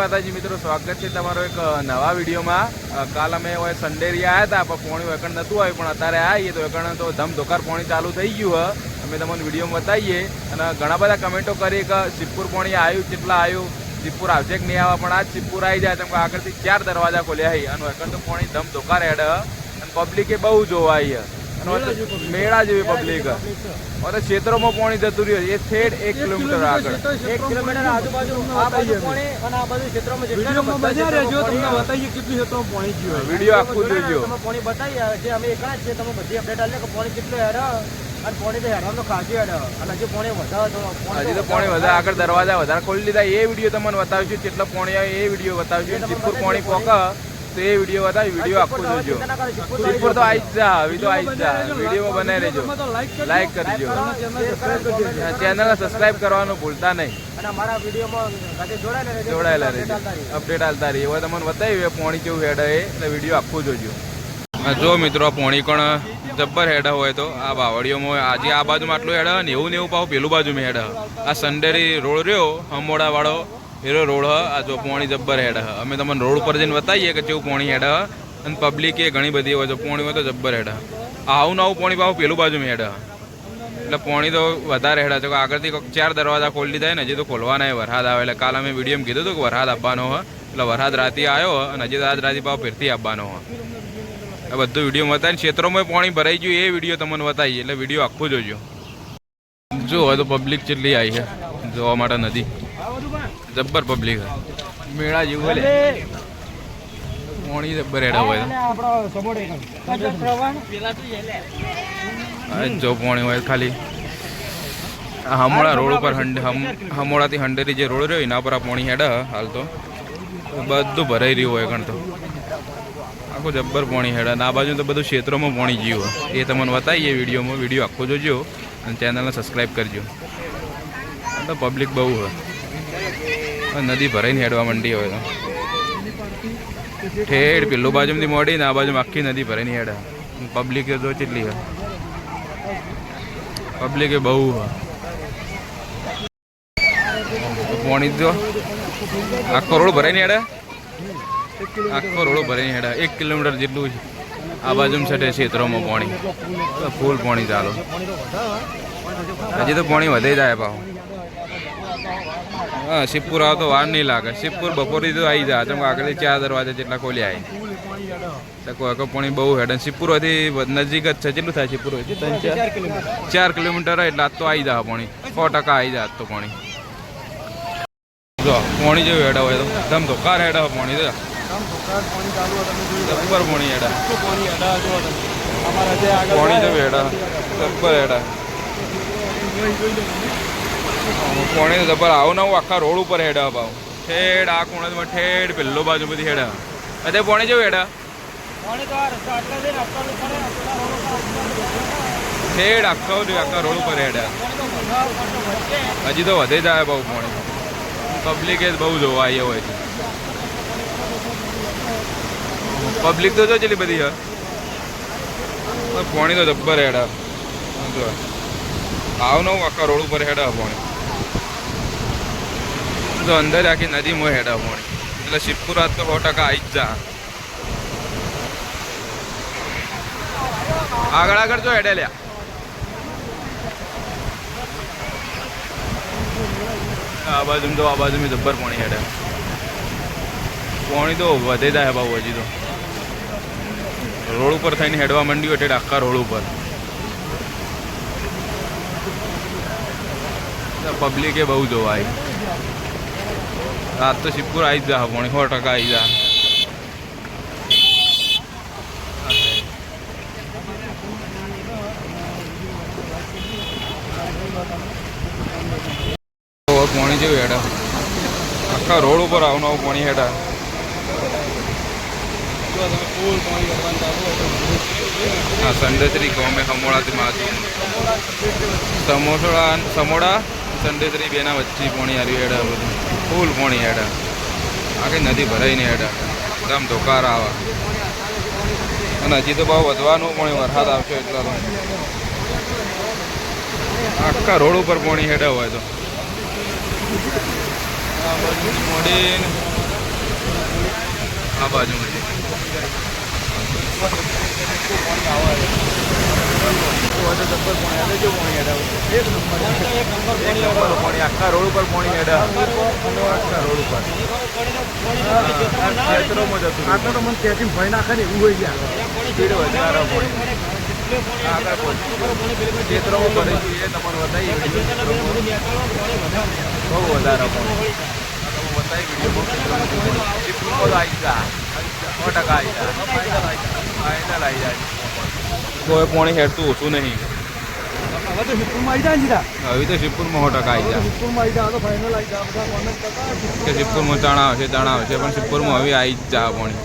માતાજી, મિત્રો, સ્વાગત છે તમારો એક નવા વિડીયોમાં. કાલ અમે હવે સંડેરી આવ્યા હતા, પણ પોણી વેકણ નહોતું આવ્યું, પણ અત્યારે આવીએ તો વેકણ તો ધમ ધોકાર પોણી ચાલુ થઈ ગયું અમે તમને વિડીયોમાં બતાવીએ. અને ઘણા બધા કમેન્ટો કરી કે સિદ્ધપુર પોણી આવ્યું કેટલા આવ્યું સિદ્ધપુર આવશે કે નહીં આવે? પણ આજ સિદ્ધપુર આવી જાય, તેમ આગળથી ચાર દરવાજા ખોલ્યા છે. અને વેકણ તો પોણી ધમધોકાર હેડ. અને પબ્લિકે બહુ જોવાય મેળા જેવી પબ્લિક અને ક્ષેત્રોમાં પોણી જતું રહ્યું એ થેડ એક કિલોમીટર આગળ. એક કિલોમીટર આજુબાજુ આ બાજુ પાણી અને આ બાજુ ક્ષેત્રમાં વિડીયોમાં બધા રહેજો તમને બતાવીએ કેટલી હેતો પાણી ગયું વીડિયો આખું જોજો તમે પાણી બતાવી જે અમે એકલા જ છે તમે બધી અપડેટ આલે કે પાણી કેટલું હેર અને પાણી તો હેડવાનું ખાસી હેડ. અને હજી પાણી વધારે હજી તો પોણી વધારે આગળ દરવાજા વધારે ખોલી લીધા એ વીડિયો તમને બતાવીશું કેટલો પોણી આવે એ વીડિયો બતાવીશું. જીતપુર પોણી પોક. તો એ વીડિયો બતાવી વીડિયો આખું જોજો. સિદ્ધપુર તો આવી જ જા હવે તો આવી જ જા વીડિયો બનાવી લેજો. લાઈક કરજો. ચેનલને સબસ્ક્રાઇબ કરવાનું ભૂલતા નહીં. અને અમારા વિડીયોમાં જોડાયેલા રહેજો. અપડેટ આલતા રહી હવે તમને બતાવી પોણી કેવું હેડ એ એટલે વીડિયો આખો જોજો. જો મિત્રો પોણી પણ જબ્બર હેડ હોય તો. આ બાવળીઓમાં આજે આ બાજુમાં આટલું હેડ ને એવું ને એવું પાછું પેલું બાજુમાં હેડ આ સંડેરી રોડ રહ્યો હમોડા એરો રોડ હ, આ જો પોણી જબ્બર હેડ હ. અમે તમને રોડ ઉપર જઈને બતાવીએ કે જેવું પોણી હેડ હ. અને પબ્લિક ઘણી બધી હોય, જો પોણી હોય તો જબ્બર હેડ હ. આવું નવું પોણી પાવું પેલું બાજુ હેડ હ. એટલે પોણી તો વધારે હેડા છે આગળથી ચાર દરવાજા ખોલી દીધા ને, હજી તો ખોલવાના વરસાદ આવે. એટલે કાલ અમે વીડિયો કીધું હતું કે વરસાદ આપવાનો હોય એટલે વરસાદ રાતે આવ્યો અને હજી આજ રાતે પાવ ફેરથી આપવાનો હોય આ બધું વીડિયો બતાવીને ક્ષેત્રોમાં પાણી ભરાઈ ગયું, એ વીડિયો તમને બતાવીએ. એટલે વીડિયો આખું જોજો. જો હવે તો પબ્લિક કેટલી આવી છે, જોવા માટે નદી. જબ્બર પબ્લિક મેળા જેવું લે. પાણી જબ્બર હેડા હોય જો પોણી હોય ખાલી. આ હમોળા રોડ ઉપર હમોળાથી હંડેરી જે રોડ રહ્યો એના પર આ પોણી હેડા હાલ તો. બધું ભરાઈ રહ્યું હોય ગણ તો. આખું જબ્બર પોણી હેડા ના બાજુ તો બધું ક્ષેત્રોમાં પોણી ગયું હોય. એ તમને બતાવીએ વિડીયોમાં. વીડિયો આખો જોજો અને ચેનલને સબસ્ક્રાઈબ કરજો. તો પબ્લિક બહુ હોય નદી ભરાઈને હેડવા માંડી હોય તો. ઠેડ, પેલું બાજુમાંથી મોડી ને આ બાજુ આખી નદી ભરાઈને હેડે. પબ્લિક જો કેટલી હોય પબ્લિક બહુ પોણી જો. આખો રોડ ભરાઈને હેડે? આખો રોડ ભરાઈને હેડે. એક કિલોમીટર જેટલું છે. આ બાજુ છઠે ક્ષેત્રોમાં પાણી. ફૂલ પાણી ચાલો. હજી તો પાણી વધે જાય પાછું. હા શિવપુર આવો તો વાર નહીં લાગે. શિવપુર બપોરે તો આવી જાય તમે કે આગળ ચાર દરવાજા જેટલા ખોલી આવી કોઈ પાણી બહુ હેડે શિવપુરથી નજીક જ છે. કેટલું થાય શિવપુર ત્રણ ચાર? ચાર કિલોમીટર. હોય એટલે આજ તો આવી જાય પાણી. સો ટકા આવી જાય આજ તો પાણી. જો પાણી જેવું હેડા હોય તો. ધમ ધોકાર હેડા હોય પાણી તો હોય. જબ્બર પાણી હેડા. પાણી જેવું હેડા. જબ્બર હેડા. જોઈ જોઈ આવો ને હું આવું આખા રોડ ઉપર હેડા ભાવ. ઠેડ આ ખૂણામાં ઠેડ પેલો બાજુ બધી હેડા. અરે પાણી જેવું હેડા? ઠેડ આખા આખા રોડ ઉપર હેડા. હજી તો વધે જાય બહુ પાણી. પબ્લિક એ બહુ જોવા આવી હોય છે. પબ્લિક તો જો ચેલી બધી છે પણ તો જબ્બર હેડા. જો આવ નવું આખા રોડ ઉપર હેડા પાણી. તો અંદર આખી નદીમાં હેડા પાણી એટલે શિવપુરા તો સો ટકા આવી જ જા. આગળ આગળ જો હેડે લ્યા. આ બાજુ તો, આ બાજુ જબ્બર પાણી હેડે. પાણી તો વધે જાય બાબુ હજી તો. રોડ ઉપર થઈને હેડવા માંડ્યું એટલે આખા રોડ ઉપર. પબ્લિકે બહુ જોવા આવી રાત તો શિવપુર આવી જ જા પાણી સો ટકા આવી જા પાણી જેવું હેડા. આખા રોડ ઉપર આવું આવું પાણી હેડા. હા સંડેસરી ગમે સમોડાથી માજુ સમોસોડા સમોડા સંડેસરી બેના વચ્ચે પાણી આવ્યું હેડા બધું. ફૂલ પોણી હેડા. આખી નદી ભરાઈને હેડા. એકદમ ધોકાર આવે. અને હજી તો બહુ વધવાનું પણ વરસાદ આવશે એટલા તો. આખા રોડ ઉપર પોણી હેડા હોય તો. આ બાજુથી મોડીને આ બાજુમાંથી એક નંબર એક નંબર પાણી આખા રોડ ઉપર પાણી હેડે આખા રોડ ઉપર. ખેતરોમાં જતું. આટલો તો મને ત્યાંથી ભય નાખે ને એવું હોય ગયા સ્પીડ વધારે પાણી ખેતરોમાં એ તમારે બતાવીએ બહુ વધારે પાણી બતાવી વીડિયો તો આવી જા. ટકા આવી જાય ફાઇનલ આવી જાય કોઈ પાણી હેડતું ઓછું નહીં. હવે તો શિવપુરમાં આવી જાય ને હવે તો શિવપુરમાં સો ટકા આવી જાય શિવપુરમાં આવી જાય તો ફાઇનલ આવી જાય બધા કોમેન્ટ કરતા કે શિવપુરમાં ચણા આવશે ચાણા આવશે પણ શિવપુરમાં હવે આવી જ જાય પાણી.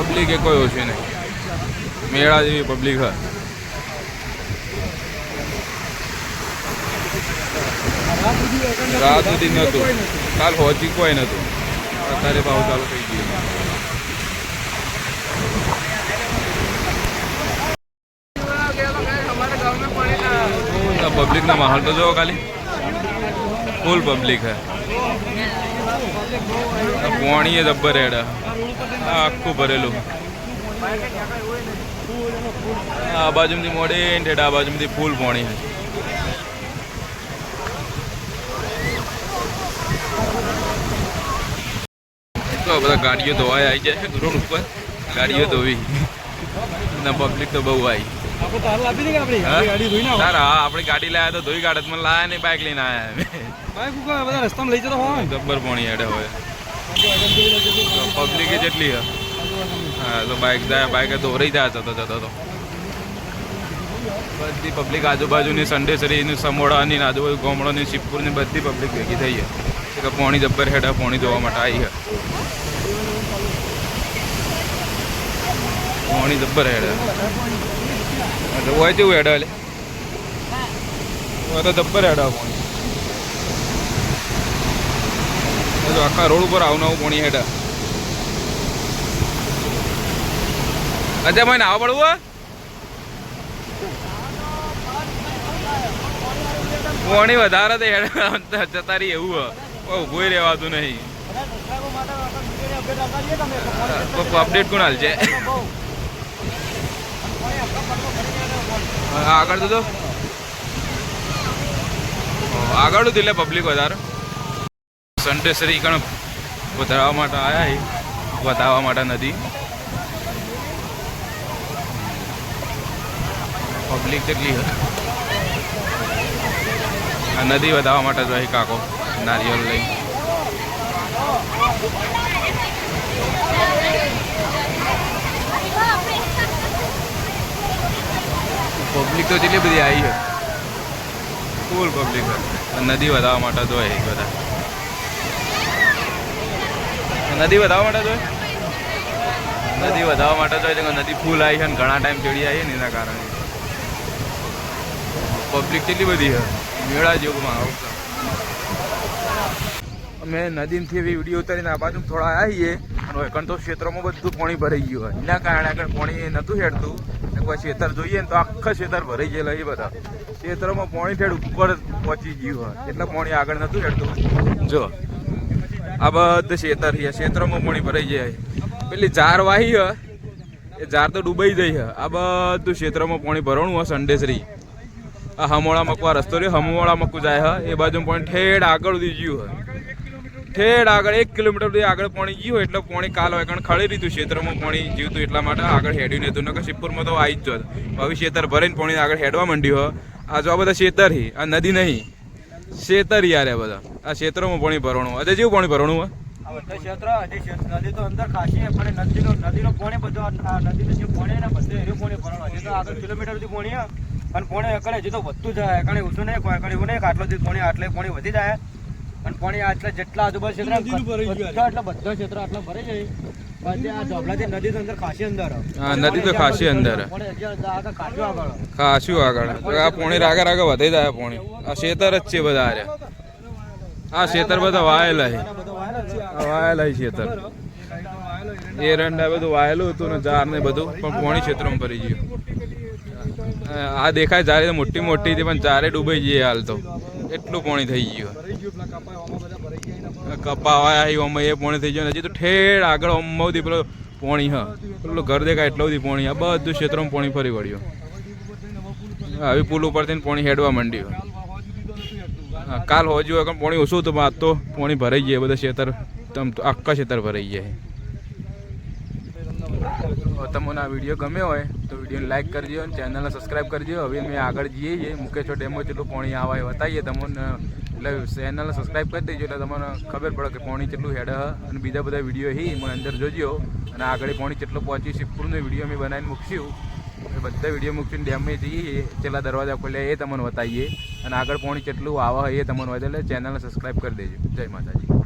પબ્લિક એ કોઈ ઓછી નહીં. મેળા જેવી પબ્લિક હોય. રાત સુધી નહોતું. કાલ હોજી કોઈ નહોતું. અત્યારે ભાવ ચાલુ થઈ ગયું પબ્લિકનો માહોલ તો જોવો ખાલી. ફૂલ પબ્લિક હે. પોણીએ જબ્બર હેડ. આ આખું ભરેલું. આ બાજુમાંથી મોડે ઠેઠ આ બાજુમાંથી ફૂલ પોણી હે. તો બધા ગાડીઓ ધોવાય આવી જાય રોડ ઉપર. ગાડીઓ ધોવી. ને પબ્લિક તો બહુ આવી આપણે ગાડી લાયા તો ધોઈ કાઢત મને લાયા નહીં બાઇક લઈને અમે. બધા રસ્તામાં લઈ જતો હોય. જબ્બર પોણી હેડે હોય પબ્લિક જેટલી હે તો બાઇક જાય બાઇક દોરી જાય જતો જતો તો બધી પબ્લિક આજુબાજુની સંડેસરીની સમોડાની ને આજુબાજુ ગોમડોની શિવપુરની બધી પબ્લિક ભેગી થઈ છે. કે પોણી જબ્બર હેઠા પોણી જોવા માટે આવી છે. પોણી જબ્બર હેડે. હોય કેવું હેડે એટલે. હોય તો જબ્બર હેડે પાણી. આખા રોડ ઉપર આવું નવું પોણી હેઠળ અચ્છા ભાઈ નાવા પડવું પાણી વધારે તો હેડ. જતા રહી એવું ઊભું રહેવાતું નહીં. અપડેટ કોણ હાલ છે આગળ તો આગળ તો એટલે પબ્લિક વધારે. સંટેસરી કણ વધારવા માટે આવ્યા વધારવા માટે નદી પબ્લિક કેટલી નદી વધારવા માટે જો કાકો નારિયેળ લઈ તો કેટલી બધી આવી છે. ફૂલ પબ્લિક નદી વધારવા માટે તો એ બધા. નદી વધારવા માટે તો નદી વધારવા માટે તો નદી ફૂલ આવી છે ને ઘણા ટાઈમ ચડી આવી ને એના કારણે. પબ્લિક કેટલી બધી છે? મેળા જેવું માહોલ અમે નદીમાંથી એવી વીડિયો ઉતારીને આ બાજુ થોડા આવીએ. અને એકણ તો ક્ષેત્રમાં બધું પાણી ભરાઈ ગયું હોય. એના કારણે આગળ પાણી નહોતું હેડતું. પછી ખેતર જોઈએ ને તો આખા ખેતર ભરાઈ ગયેલા એ બધા. ક્ષેત્રમાં પાણી ઠેડ ઉપર પહોંચી ગયું હોય. એટલે પાણી આગળ નહોતું હેડતું. જો, આ બધું ખેતર છે. ક્ષેત્રમાં પાણી ભરાઈ જાય પેલી ઝાર વાહી હ એ ઝાર તો ડૂબાઈ જઈ છે. આ બધું ક્ષેત્રમાં પાણી ભરવાનું હોય સંડેસરી. આ હમોળા મકવા રસ્તો રહ્યો. હમોળા મકું જાય હ એ બાજુ પણ ઠેડ આગળ સુધી ગયું હોય. ઠેડ આગળ, એક કિલોમીટર સુધી આગળ પાણી ગયું એટલે પાણી કાલ હોય, કારણ ખડી રીતું ક્ષેત્રમાં પાણી જીવતું એટલા માટે આગળ હેડ્યું નતું નકર શિવપુરમાં તો આવી જ જોત. હવે ક્ષેત્ર ભરીને પાણી આગળ હેડવા માંડ્યું હોય આ જો આ બધા ખેતર હી આ નદી નહીં. ખેતર યાર બધા. આ ક્ષેત્રોમાં પાણી ભરવાનું અજય જેવું પાણી ભરવાનું હોય? ક્ષેત્ર. અને પોણે એકડે હજી તો વધતું જાય. કારણ ઓછું નહીં એકડે એવું નહીં આટલો પોણી આટલે પોણી વધી જાય. અને પોણી આટલા જેટલા આજુબાજુ ક્ષેત્ર નદીનું બધા ક્ષેત્ર આટલા ભરે આ નદી તો અંદર ખાસી અંદર હા, નદી તો ખાસી અંદર. પોણે આગળ આ પોણી રાગે રાગે વધે જાય પોણી. આ ખેતર જ છે બધા આ ખેતર બધા વાયેલા છે. છે. વાયેલા છે ખેતર એરંડા બધું વાયેલું હતું ને ઝાર ને બધું પણ પોણી ક્ષેત્રમાં ભરી ગયું. આ દેખાય ચારે મોટી મોટી હતી પણ ચારે ડૂબાઈ જઈએ હાલ તો. એટલું પોણી થઈ ગયું ભરાઈ ગયું પેલા કપાય આમાં બધા ભરાઈ ગયા કપાવા ઓમાં એ પોણી થઈ ગયો. હજી તો ઠેર આગળ ઓમથી પેલો પોણી હા. પેલું ઘર દેખાય એટલો બધી પોણી આ બધું ક્ષેત્રમાં પોણી ફરી વળ્યું. આવી પુલ ઉપરથી પોણી હેડવા માંડ્યું. હા, કાલ હોજુ પણ પોણી ઓછું હતું પણ તો પોણી ભરાઈ જાય બધા ખેતર આખા ખેતર ભરાઈ જાય તમને આ વીડિયો ગમ્યો હોય તો વિડીયોને લાઇક કરજો અને ચેનલને સબસ્ક્રાઈબ કરજો. હવે અમે આગળ જઈએ છીએ. છો ડેમમાં જેટલું પાણી આવે બતાવીએ તમને. એટલે ચેનલને સબસ્ક્રાઈબ કરી દેજો એટલે તમને ખબર પડે કે પાણી કેટલું હેડ અને બીજા બધા વીડિયો હી મને અંદર જોજો. અને આગળ પાણી કેટલું પહોંચ્યું પૂરનો વીડિયો અમે બનાવીને મૂકશું. બધા વીડિયો મૂકીને ડેમે જઈએ છેલ્લા દરવાજા ખોલ્યા એ તમને બતાવીએ. અને આગળ પાણી કેટલું આવે એ તમને એટલે ચેનલને સબસ્ક્રાઈબ કરી દેજો. જય માતાજી.